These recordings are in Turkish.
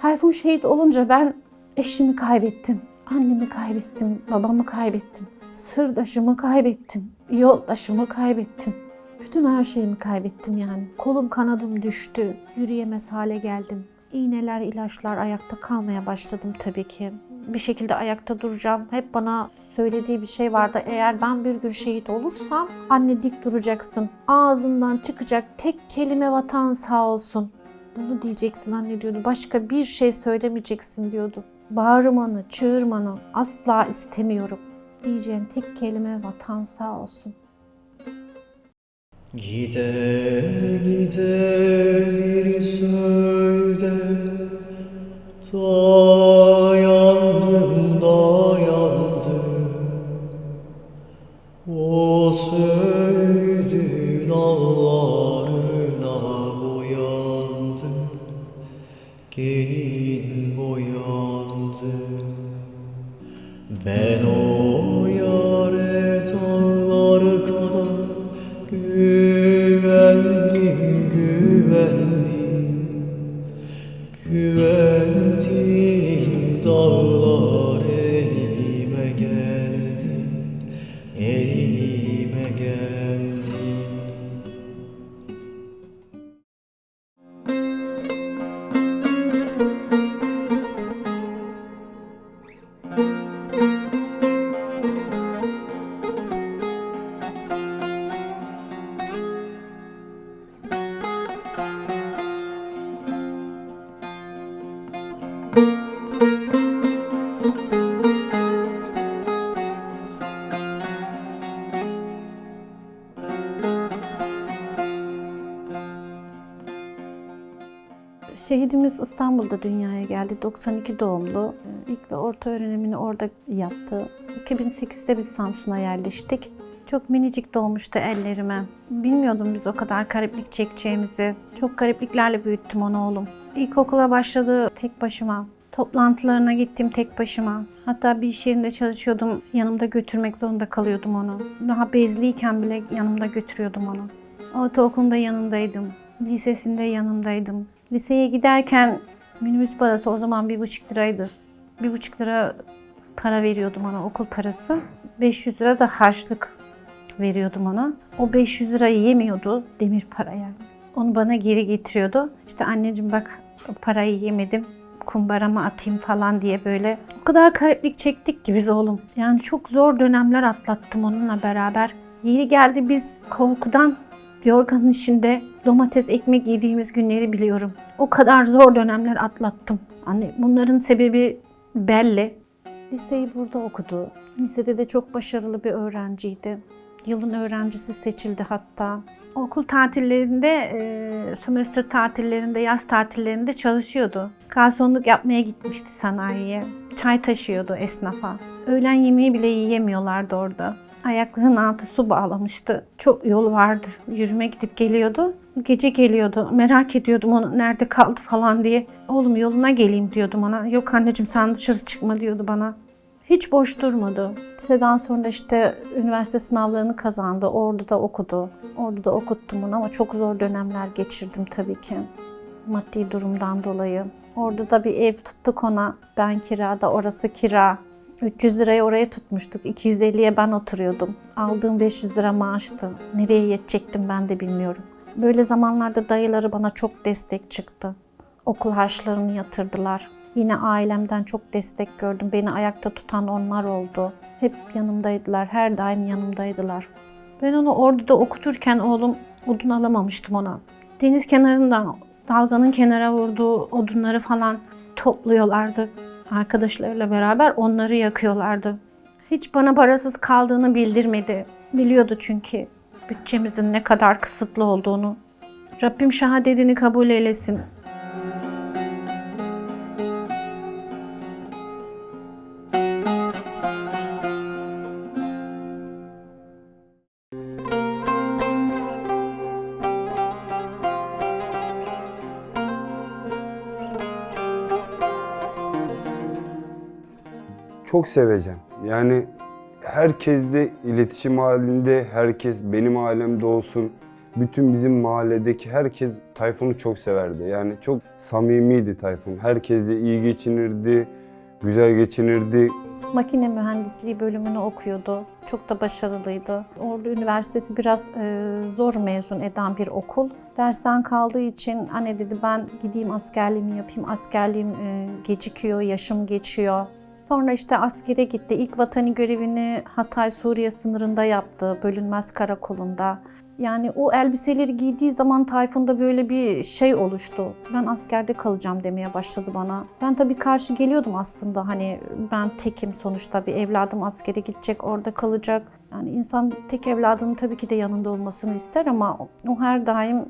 Tayfun şehit olunca ben eşimi kaybettim. Annemi kaybettim, babamı kaybettim. Sırdaşımı kaybettim, yoldaşımı kaybettim. Bütün her şeyimi kaybettim yani. Kolum kanadım düştü, yürüyemez hale geldim. İğneler, ilaçlar ayakta kalmaya başladım tabii ki. Bir şekilde ayakta duracağım. Hep bana söylediği bir şey vardı. Eğer ben bir gün şehit olursam anne dik duracaksın. Ağzından çıkacak tek kelime vatan sağ olsun. Bunu diyeceksin anne diyordu. Başka bir şey söylemeyeceksin diyordu. Bağırmanı, çığırmanı asla istemiyorum. Diyeceğin tek kelime vatan sağ olsun. Gide gide bir söyle Dayandım dayandım O söydün ben Şehidimiz İstanbul'da dünyaya geldi. 92 doğumlu. İlk ve orta öğrenimini orada yaptı. 2008'de biz Samsun'a yerleştik. Çok minicik doğmuştu ellerime. Bilmiyordum biz o kadar gariplik çekeceğimizi. Çok garipliklerle büyüttüm onu oğlum. İlkokula başladı tek başıma. Toplantılarına gittim tek başıma. Hatta bir iş yerinde çalışıyordum. Yanımda götürmek zorunda kalıyordum onu. Daha bezliyken bile yanımda götürüyordum onu. Ortaokulunda yanındaydım. Lisesinde yanındaydım. Liseye giderken minibüs parası o zaman bir buçuk liraydı. Bir buçuk lira para veriyordum ona okul parası. 500 lira da harçlık veriyordum ona. O 500 lirayı yemiyordu demir para yani. Onu bana geri getiriyordu. İşte anneciğim bak parayı yemedim kumbarama atayım falan diye böyle. O kadar gariplik çektik ki biz oğlum. Yani çok zor dönemler atlattım onunla beraber. Yeri geldi biz korkudan yorganın içinde domates ekmek yediğimiz günleri biliyorum. O kadar zor dönemler atlattım. Anne bunların sebebi belli. Liseyi burada okudu. Lisede de çok başarılı bir öğrenciydi. Yılın öğrencisi seçildi hatta. Okul tatillerinde, e, sömestr tatillerinde, yaz tatillerinde çalışıyordu. Garsonluk yapmaya gitmişti sanayiye. Çay taşıyordu esnafa. Öğlen yemeği bile yiyemiyorlardı orada. Ayaklarının altı su bağlamıştı. Çok yol vardı. Yürüme gidip geliyordu. Gece geliyordu. Merak ediyordum onu nerede kaldı falan diye. Oğlum yoluna geleyim diyordum ona. Yok anneciğim sen dışarı çıkma diyordu bana. Hiç boş durmadı. Liseden sonra işte üniversite sınavlarını kazandı. Ordu'da okudu. Ordu'da okuttum onu ama çok zor dönemler geçirdim tabii ki. Maddi durumdan dolayı. Ordu'da bir ev tuttuk ona. Ben kirada, orası kira. 300 lirayı oraya tutmuştuk. 250'ye ben oturuyordum. Aldığım 500 lira maaştı. Nereye yetecektim ben de bilmiyorum. Böyle zamanlarda dayıları bana çok destek çıktı. Okul harçlarını yatırdılar. Yine ailemden çok destek gördüm. Beni ayakta tutan onlar oldu. Hep yanımdaydılar. Her daim yanımdaydılar. Ben onu orduda okuturken oğlum odun alamamıştım ona. Deniz kenarından dalganın kenara vurduğu odunları falan topluyorlardı. Arkadaşlarıyla beraber onları yakıyorlardı. Hiç bana parasız kaldığını bildirmedi. Biliyordu çünkü bütçemizin ne kadar kısıtlı olduğunu. Rabbim şehadetini kabul eylesin. Çok seveceğim. Yani herkesle iletişim halinde, herkes benim alemde olsun. Bütün bizim mahalledeki herkes Tayfun'u çok severdi. Yani çok samimiydi Tayfun. Herkesle iyi geçinirdi, güzel geçinirdi. Makine mühendisliği bölümünü okuyordu. Çok da başarılıydı. Ordu Üniversitesi biraz e, zor mezun eden bir okul. Dersten kaldığı için anne dedi ben gideyim askerliğimi yapayım. Askerliğim e, gecikiyor, yaşım geçiyor. Sonra işte askere gitti. İlk vatani görevini Hatay Suriye sınırında yaptı. Bölünmez karakolunda. Yani o elbiseleri giydiği zaman Tayfun'da böyle bir şey oluştu. Ben askerde kalacağım demeye başladı bana. Ben tabii karşı geliyordum aslında. Hani ben tekim sonuçta bir evladım askere gidecek, orada kalacak. Yani insan tek evladının tabii ki de yanında olmasını ister ama o her daim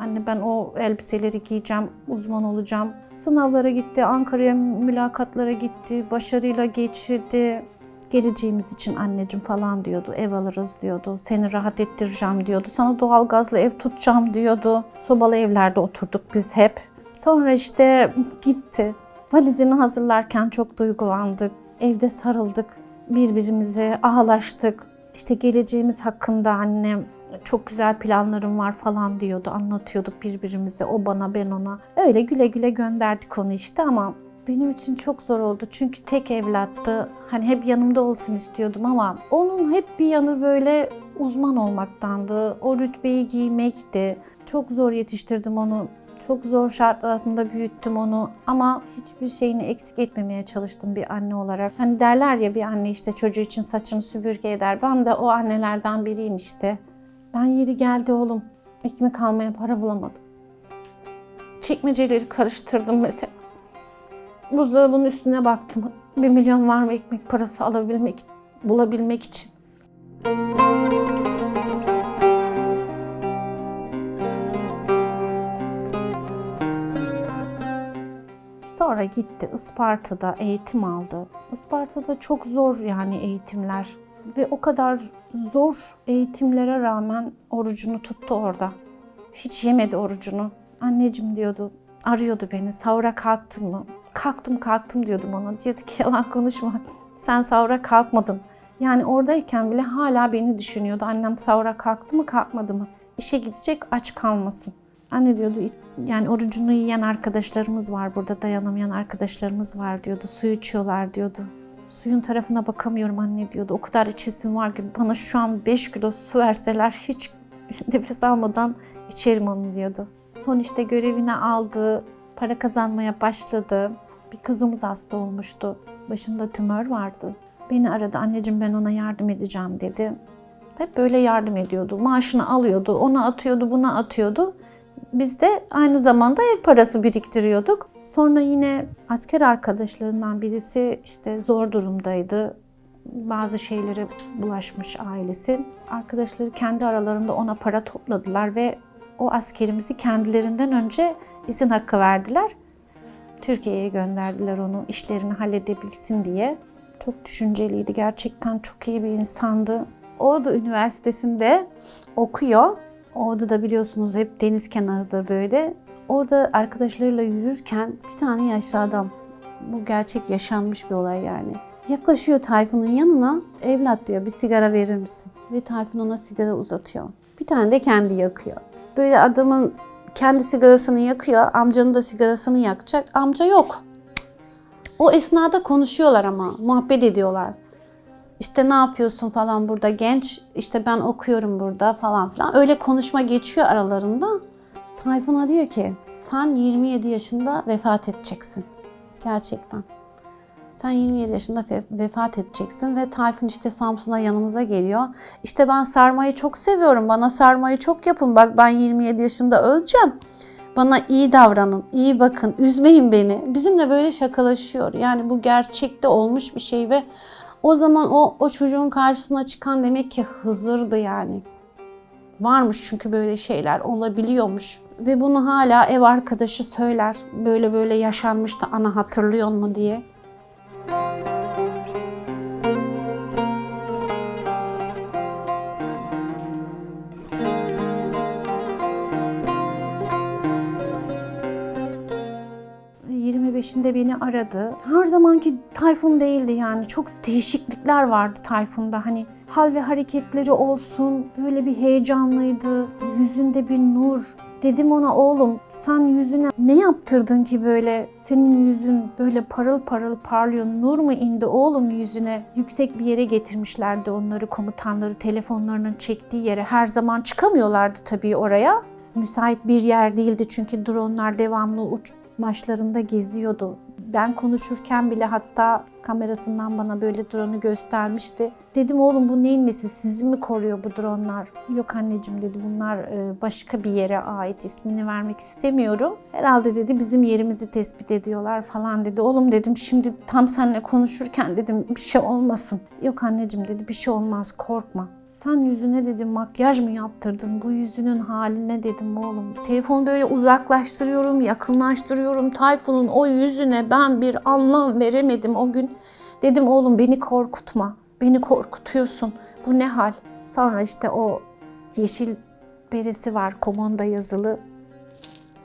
Anne ben o elbiseleri giyeceğim, uzman olacağım. Sınavlara gitti, Ankara'ya mülakatlara gitti, başarıyla geçirdi. Geleceğimiz için anneciğim falan diyordu, ev alırız diyordu, seni rahat ettireceğim diyordu, sana doğalgazlı ev tutacağım diyordu. Sobalı evlerde oturduk biz hep. Sonra işte gitti. Valizini hazırlarken çok duygulandık. Evde sarıldık, birbirimize ağlaştık. İşte geleceğimiz hakkında annem çok güzel planlarım var falan diyordu. Anlatıyorduk birbirimize. O bana ben ona. Öyle güle güle gönderdik onu işte ama benim için çok zor oldu. Çünkü tek evlattı. Hani hep yanımda olsun istiyordum ama onun hep bir yanı böyle uzman olmaktandı. O rütbeyi giymekti. Çok zor yetiştirdim onu. Çok zor şartlar altında büyüttüm onu ama hiçbir şeyini eksik etmemeye çalıştım bir anne olarak. Hani derler ya bir anne işte çocuğu için saçını süpürge eder. Ben de o annelerden biriyim işte. Ben yeri geldi oğlum. Ekmek almaya para bulamadım. Çekmeceleri karıştırdım mesela. Buzdolabının üstüne baktım. Bir milyon var mı ekmek parası alabilmek, bulabilmek için. Sonra gitti Isparta'da eğitim aldı. Isparta'da çok zor yani eğitimler ve o kadar zor eğitimlere rağmen orucunu tuttu orada. Hiç yemedi orucunu. Anneciğim diyordu, arıyordu beni. Sahura kalktın mı? Kalktım kalktım diyordum ona. Diyordu ki yalan konuşma. Sen sahura kalkmadın. Yani oradayken bile hala beni düşünüyordu. Annem sahura kalktı mı kalkmadı mı? İşe gidecek aç kalmasın. Anne diyordu yani orucunu yiyen arkadaşlarımız var burada dayanamayan arkadaşlarımız var diyordu. Su içiyorlar diyordu. Suyun tarafına bakamıyorum anne diyordu. O kadar içesim var ki bana şu an 5 kilo su verseler hiç nefes almadan içerim onu diyordu. Son işte görevine aldı, para kazanmaya başladı. Bir kızımız hasta olmuştu. Başında tümör vardı. Beni aradı anneciğim ben ona yardım edeceğim dedi. Hep böyle yardım ediyordu. Maaşını alıyordu, ona atıyordu, buna atıyordu. Biz de aynı zamanda ev parası biriktiriyorduk. Sonra yine asker arkadaşlarından birisi işte zor durumdaydı. Bazı şeylere bulaşmış ailesi. Arkadaşları kendi aralarında ona para topladılar ve o askerimizi kendilerinden önce izin hakkı verdiler. Türkiye'ye gönderdiler onu işlerini halledebilsin diye. Çok düşünceliydi. Gerçekten çok iyi bir insandı. Ordu Üniversitesi'nde okuyor. Orada da biliyorsunuz hep deniz kenarıda böyle. Orada arkadaşlarıyla yürürken bir tane yaşlı adam. Bu gerçek yaşanmış bir olay yani. Yaklaşıyor Tayfun'un yanına. Evlat diyor bir sigara verir misin? Ve Tayfun ona sigara uzatıyor. Bir tane de kendi yakıyor. Böyle adamın kendi sigarasını yakıyor. Amcanın da sigarasını yakacak. Amca yok. O esnada konuşuyorlar ama. Muhabbet ediyorlar. İşte ne yapıyorsun falan burada genç. İşte ben okuyorum burada falan filan. Öyle konuşma geçiyor aralarında. Tayfun'a diyor ki sen 27 yaşında vefat edeceksin. Gerçekten. Sen 27 yaşında ve- vefat edeceksin ve Tayfun işte Samsun'a yanımıza geliyor. İşte ben sarmayı çok seviyorum. Bana sarmayı çok yapın. Bak ben 27 yaşında öleceğim. Bana iyi davranın, iyi bakın, üzmeyin beni. Bizimle böyle şakalaşıyor. Yani bu gerçekte olmuş bir şey ve o zaman o, o çocuğun karşısına çıkan demek ki Hızır'dı yani. Varmış çünkü böyle şeyler olabiliyormuş. Ve bunu hala ev arkadaşı söyler. Böyle böyle yaşanmış da ana hatırlıyor mu diye. 25'inde beni aradı. Her zamanki Tayfun değildi yani. Çok değişiklikler vardı Tayfun'da. Hani hal ve hareketleri olsun. Böyle bir heyecanlıydı. Yüzünde bir nur. Dedim ona oğlum sen yüzüne ne yaptırdın ki böyle? Senin yüzün böyle parıl parıl parlıyor. Nur mu indi oğlum yüzüne? Yüksek bir yere getirmişlerdi onları komutanları telefonlarının çektiği yere. Her zaman çıkamıyorlardı tabii oraya. Müsait bir yer değildi çünkü dronlar devamlı uç başlarında geziyordu. Ben konuşurken bile hatta kamerasından bana böyle drone'u göstermişti. Dedim oğlum bu neyin nesi? Sizi mi koruyor bu dronlar? Yok anneciğim dedi bunlar e, başka bir yere ait ismini vermek istemiyorum. Herhalde dedi bizim yerimizi tespit ediyorlar falan dedi. Oğlum dedim şimdi tam seninle konuşurken dedim bir şey olmasın. Yok anneciğim dedi bir şey olmaz korkma. Sen yüzüne dedim makyaj mı yaptırdın? Bu yüzünün haline dedim oğlum. Telefonu böyle uzaklaştırıyorum, yakınlaştırıyorum. Tayfun'un o yüzüne ben bir anlam veremedim o gün. Dedim oğlum beni korkutma. Beni korkutuyorsun. Bu ne hal? Sonra işte o yeşil beresi var komanda yazılı.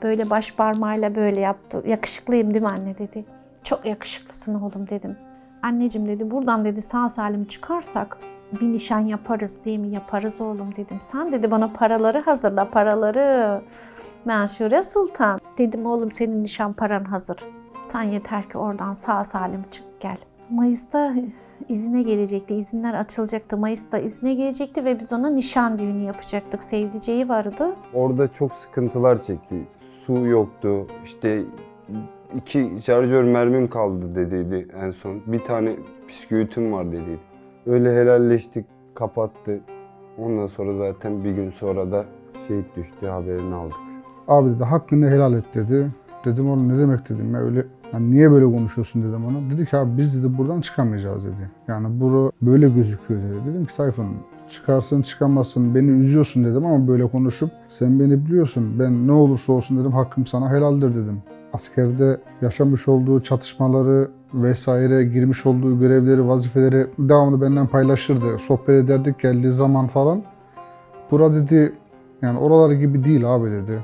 Böyle baş parmağıyla böyle yaptı. Yakışıklıyım değil mi anne dedi. Çok yakışıklısın oğlum dedim. Anneciğim dedi buradan dedi sağ salim çıkarsak bir nişan yaparız değil mi? Yaparız oğlum dedim. Sen dedi bana paraları hazırla paraları. Menşure Sultan. Dedim oğlum senin nişan paran hazır. Sen yeter ki oradan sağ salim çık gel. Mayıs'ta izine gelecekti. İzinler açılacaktı. Mayıs'ta izine gelecekti ve biz ona nişan düğünü yapacaktık. Sevdiceği vardı. Orada çok sıkıntılar çekti. Su yoktu. İşte iki şarjör mermim kaldı dediydi en son. Bir tane püsküvitüm var dediydi. Öyle helalleştik, kapattı. Ondan sonra zaten bir gün sonra da şehit düştü haberini aldık. Abi dedi hakkını helal et dedi. Dedim oğlum ne demek dedim ya öyle yani niye böyle konuşuyorsun dedim ona. Dedi ki abi biz dedi buradan çıkamayacağız dedi. Yani bura böyle gözüküyor dedi. Dedim ki Tayfun çıkarsın çıkamazsın beni üzüyorsun dedim ama böyle konuşup sen beni biliyorsun ben ne olursa olsun dedim hakkım sana helaldir dedim. Askerde yaşamış olduğu çatışmaları vesaire girmiş olduğu görevleri, vazifeleri devamlı benden paylaşırdı. Sohbet ederdik geldiği zaman falan. Bura dedi yani oralar gibi değil abi dedi.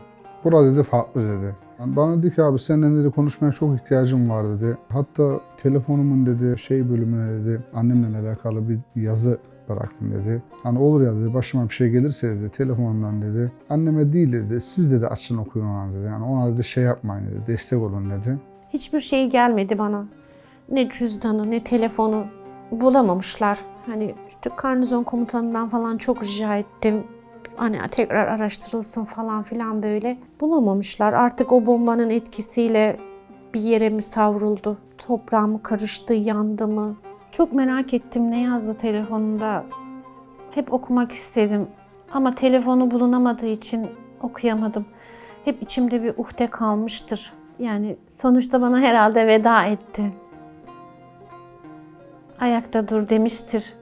Bura dedi farklı dedi. Yani bana dedi ki abi seninle dedi konuşmaya çok ihtiyacım var dedi. Hatta telefonumun dedi şey bölümüne dedi annemle alakalı bir yazı bıraktım dedi. Hani olur ya dedi başıma bir şey gelirse dedi telefonumdan dedi. Anneme değil dedi siz dedi açın okuyun ona dedi. Yani ona dedi şey yapmayın dedi destek olun dedi. Hiçbir şey gelmedi bana. Ne cüzdanı ne telefonu bulamamışlar. Hani işte karnizon komutanından falan çok rica ettim. Hani tekrar araştırılsın falan filan böyle. Bulamamışlar. Artık o bombanın etkisiyle bir yere mi savruldu? Toprağa mı karıştı, yandı mı? Çok merak ettim ne yazdı telefonunda. Hep okumak istedim. Ama telefonu bulunamadığı için okuyamadım. Hep içimde bir uhde kalmıştır. Yani sonuçta bana herhalde veda etti. Ayakta dur demiştir.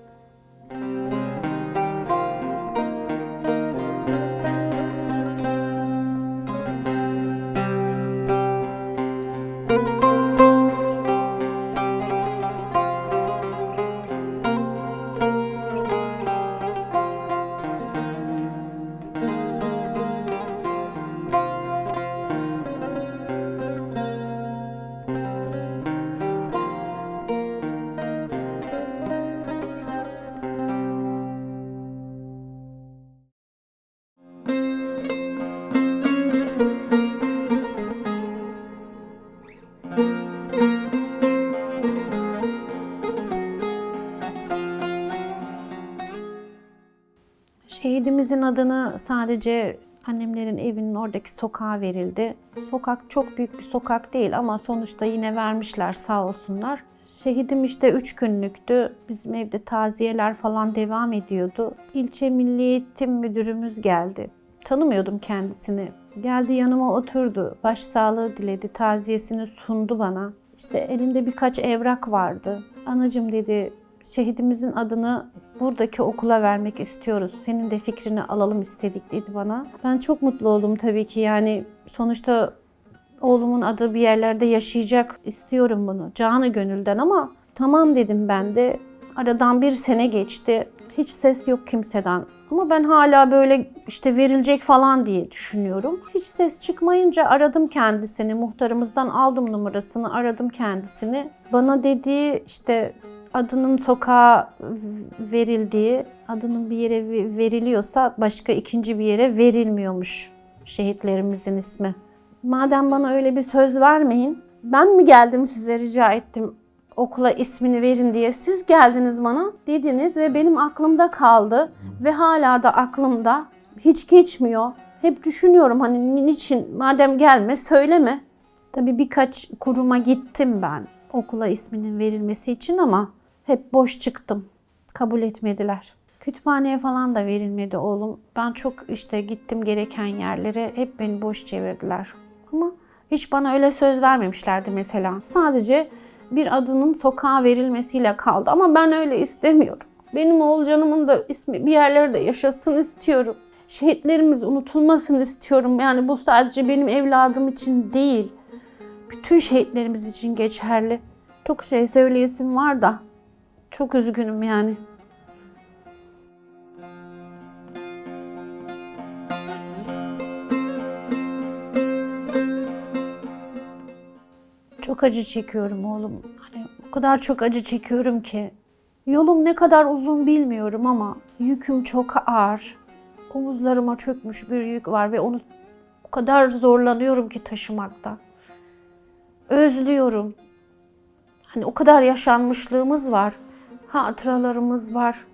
Şehidimizin adını sadece annemlerin evinin oradaki sokağa verildi. Sokak çok büyük bir sokak değil ama sonuçta yine vermişler sağ olsunlar. Şehidim işte üç günlüktü. Bizim evde taziyeler falan devam ediyordu. İlçe Milli Eğitim Müdürümüz geldi. Tanımıyordum kendisini. Geldi yanıma oturdu. Başsağlığı diledi. Taziyesini sundu bana. İşte elinde birkaç evrak vardı. Anacım dedi şehidimizin adını buradaki okula vermek istiyoruz. Senin de fikrini alalım istedik dedi bana. Ben çok mutlu oldum tabii ki yani sonuçta oğlumun adı bir yerlerde yaşayacak. İstiyorum bunu canı gönülden ama tamam dedim ben de. Aradan bir sene geçti. Hiç ses yok kimseden. Ama ben hala böyle işte verilecek falan diye düşünüyorum. Hiç ses çıkmayınca aradım kendisini. Muhtarımızdan aldım numarasını, aradım kendisini. Bana dediği işte adının sokağa verildiği, adının bir yere ve- veriliyorsa başka ikinci bir yere verilmiyormuş şehitlerimizin ismi. Madem bana öyle bir söz vermeyin, ben mi geldim size rica ettim okula ismini verin diye siz geldiniz bana dediniz ve benim aklımda kaldı ve hala da aklımda hiç geçmiyor. Hep düşünüyorum hani ni- niçin madem gelme söyleme. Tabii birkaç kuruma gittim ben okula isminin verilmesi için ama hep boş çıktım. Kabul etmediler. Kütüphaneye falan da verilmedi oğlum. Ben çok işte gittim gereken yerlere hep beni boş çevirdiler. Ama hiç bana öyle söz vermemişlerdi mesela. Sadece bir adının sokağa verilmesiyle kaldı ama ben öyle istemiyorum. Benim Oğulcanımın da ismi bir yerlerde yaşasın istiyorum. Şehitlerimiz unutulmasın istiyorum. Yani bu sadece benim evladım için değil. Bütün şehitlerimiz için geçerli. Çok şey söyleyesim var da çok üzgünüm yani. Çok acı çekiyorum oğlum. Hani o kadar çok acı çekiyorum ki. Yolum ne kadar uzun bilmiyorum ama yüküm çok ağır. Omuzlarıma çökmüş bir yük var ve onu o kadar zorlanıyorum ki taşımakta. Özlüyorum. Hani o kadar yaşanmışlığımız var. Hatıralarımız var.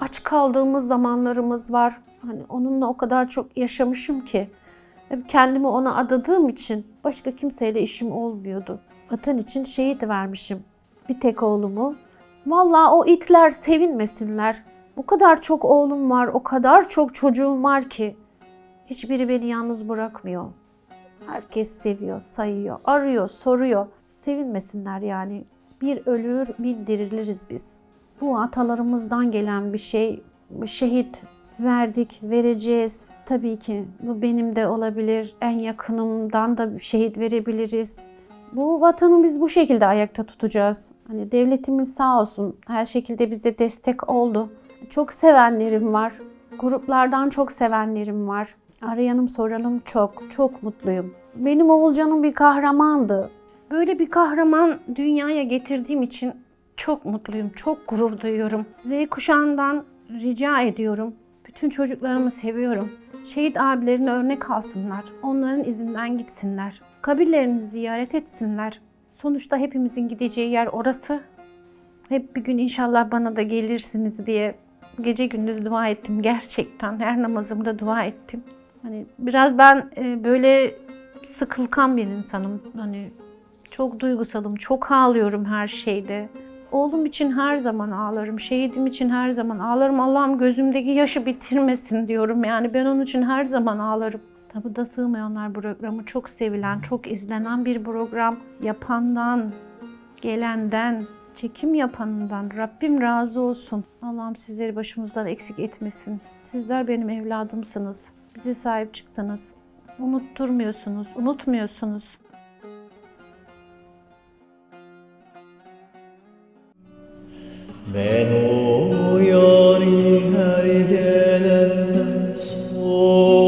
Aç kaldığımız zamanlarımız var. Hani onunla o kadar çok yaşamışım ki. Kendimi ona adadığım için başka kimseyle işim olmuyordu. Vatan için şehit vermişim. Bir tek oğlumu. Vallahi o itler sevinmesinler. Bu kadar çok oğlum var, o kadar çok çocuğum var ki. Hiçbiri beni yalnız bırakmıyor. Herkes seviyor, sayıyor, arıyor, soruyor. Sevinmesinler yani. Bir ölür, bir diriliriz biz. Bu atalarımızdan gelen bir şey. Şehit verdik, vereceğiz. Tabii ki bu benim de olabilir. En yakınımdan da şehit verebiliriz. Bu vatanı biz bu şekilde ayakta tutacağız. Hani devletimiz sağ olsun her şekilde bize destek oldu. Çok sevenlerim var. Gruplardan çok sevenlerim var. Arayanım soranım çok. Çok mutluyum. Benim Oğulcanım bir kahramandı. Böyle bir kahraman dünyaya getirdiğim için çok mutluyum. Çok gurur duyuyorum. Z kuşağından rica ediyorum. Bütün çocuklarımı seviyorum. Şehit abilerine örnek alsınlar. Onların izinden gitsinler. Kabirlerini ziyaret etsinler. Sonuçta hepimizin gideceği yer orası. Hep bir gün inşallah bana da gelirsiniz diye gece gündüz dua ettim gerçekten. Her namazımda dua ettim. Hani biraz ben e, böyle sıkılkan bir insanım. Hani çok duygusalım, çok ağlıyorum her şeyde. Oğlum için her zaman ağlarım, şehidim için her zaman ağlarım. Allah'ım gözümdeki yaşı bitirmesin diyorum. Yani ben onun için her zaman ağlarım. Tabuda Sığmayanlar programı çok sevilen, çok izlenen bir program. Yapandan, gelenden, çekim yapanından Rabbim razı olsun. Allah'ım sizleri başımızdan eksik etmesin. Sizler benim evladımsınız. Bize sahip çıktınız. Unutturmuyorsunuz, unutmuyorsunuz. Ben o yari her gelenden sonra